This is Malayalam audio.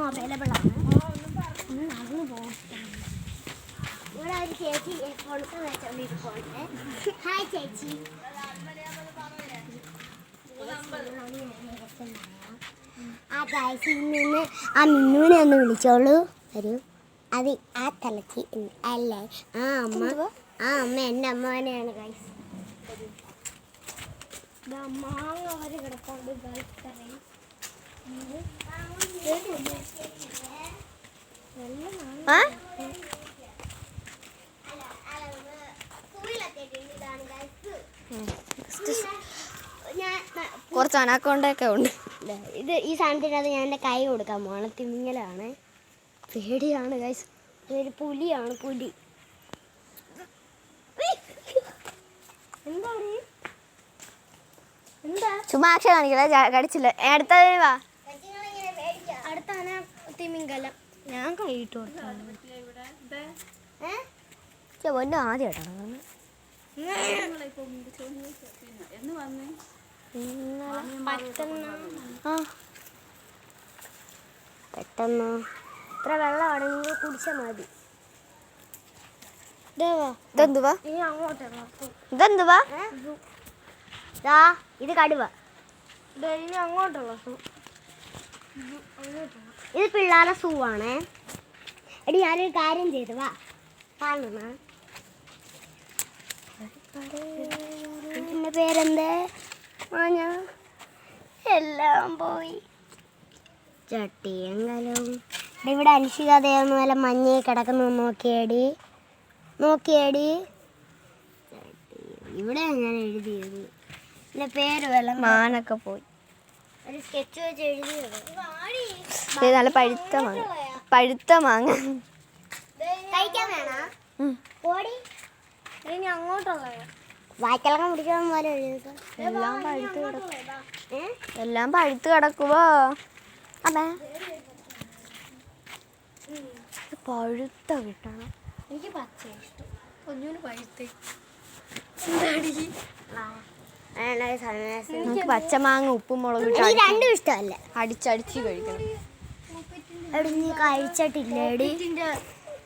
അവൈലബിൾ ആണ് ചേച്ചി ആ നിന്ന് ആ മിന്നുവിനെ ഒന്ന് വിളിച്ചോളൂ. വരൂ. അത് ആ തലച്ചി. അല്ലേ ആ അമ്മ. ആ അമ്മ എന്റെ അമ്മേനെയാണ് ഗൈസ് മാങ്ങ വരെ കിടപ്പുണ്ട് ഗൈസ് കറി ആ കുറച്ച് അനാക്കൊണ്ടൊക്കെ ഉണ്ട്. ഇത് ഈ സാധനത്തിനകത്ത് ഞാൻ എന്റെ കൈ കൊടുക്കാൻ പോകണം തിമിങ്ങലാണ് പേടിയാണ് ഗൈസ് ഇതൊരു പുലിയാണ് പുലി. എന്താ ചുമ്മാ അക്ഷരം കാണിക്കില്ല? കടിച്ചില്ല? അടുത്തതിന് വാ. അടുത്താണ് ഞാൻ കൈയിട്ട് ആദ്യമായിട്ടാണ് പെട്ടെന്ന്. ഇത്ര വെള്ളമാണെങ്കിൽ കുടിച്ചാൽ മതി. ഇതെന്തുവാ? ഇതെന്തുവാ? ഇത് കടുവ. ഇനി സൂ ഇത് പിള്ളേരുടെ സൂ ആണേ. എടി ഞാനൊരു കാര്യം ചെയ്തു വാ. കാണണ എന്റെ പേരെന്തേ? എല്ലാം പോയി. ചട്ടിയങ്കലും. ഇവിടെ അനുഷിക ദേവന്ന് വല്ല മഞ്ഞയിൽ കിടക്കുന്നു നോക്കിയേടി. നോക്കിയേടി. ഇവിടെ ഞാൻ എഴുതിയത്. എന്റെ പേര് മാനൊക്കെ പോയി. ഒരു സ്കെച്ച് വെച്ച് നല്ല പഴുത്ത മാങ്ങ. പഴുത്ത മാങ്ങ. കഴിക്കാൻ വേണ. ഓടി. ഇനി അങ്ങോട്ടുള്ള വായ്ക്കലക്കം പിടിക്കാൻ പോലെ എഴുതുക എല്ലാം പഴുത്ത് കിടക്കും. എല്ലാം പഴുത്ത് കിടക്കുവോ? അമ്മേ ഇത് പഴുത്ത കിട്ടണം. എനിക്ക് പച്ച ഇഷ്ടം. ഒന്നിനും പഴുത്ത്. എനിക്ക് നമുക്ക് പച്ചമാങ്ങ ഉപ്പും മുളകും ഇട്ട് രണ്ടും ഇഷ്ടമല്ല. അടിച്ചടിച്ച് കഴിക്കണം. എടി നീ കഴിച്ചിട്ടില്ലേടി?